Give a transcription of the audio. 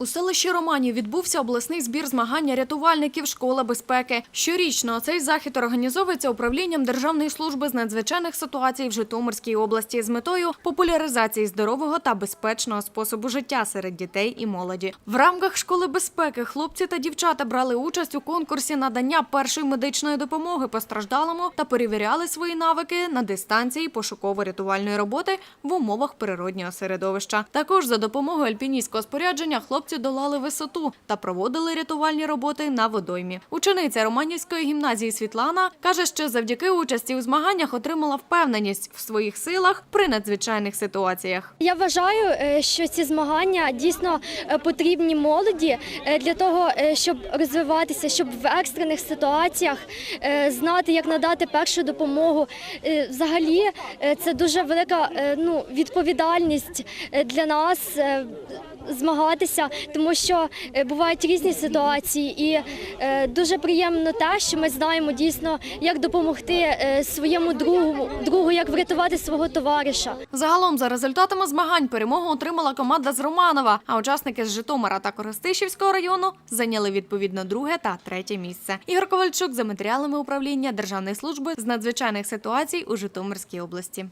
У селищі Романів відбувся обласний збір змагання рятувальників школа безпеки. Щорічно цей захід організовується управлінням Державної служби з надзвичайних ситуацій в Житомирській області з метою популяризації здорового та безпечного способу життя серед дітей і молоді. В рамках школи безпеки хлопці та дівчата брали участь у конкурсі надання першої медичної допомоги постраждалому та перевіряли свої навики на дистанції пошуково-рятувальної роботи в умовах природнього середовища. Також за допомогою альпіністського спорядження хлопці долали висоту та проводили рятувальні роботи на водоймі. Учениця Романівської гімназії Світлана каже, що завдяки участі у змаганнях отримала впевненість в своїх силах при надзвичайних ситуаціях. Я вважаю, е, що ці змагання дійсно е, потрібні молоді е, для того, щоб розвиватися, щоб в екстрених ситуаціях знати, як надати першу допомогу. Взагалі, це дуже велика ну, відповідальність для нас. Змагатися, тому що е, бувають різні ситуації, і е, дуже приємно те, що ми знаємо дійсно, як допомогти е, своєму другу, другу, як врятувати свого товариша. Загалом, за результатами змагань, перемогу отримала команда з Романова, а учасники з Житомира та Коростишівського району зайняли відповідно друге та третє місце. Ігор Ковальчук за матеріалами управління Державної служби з надзвичайних ситуацій у Житомирській області.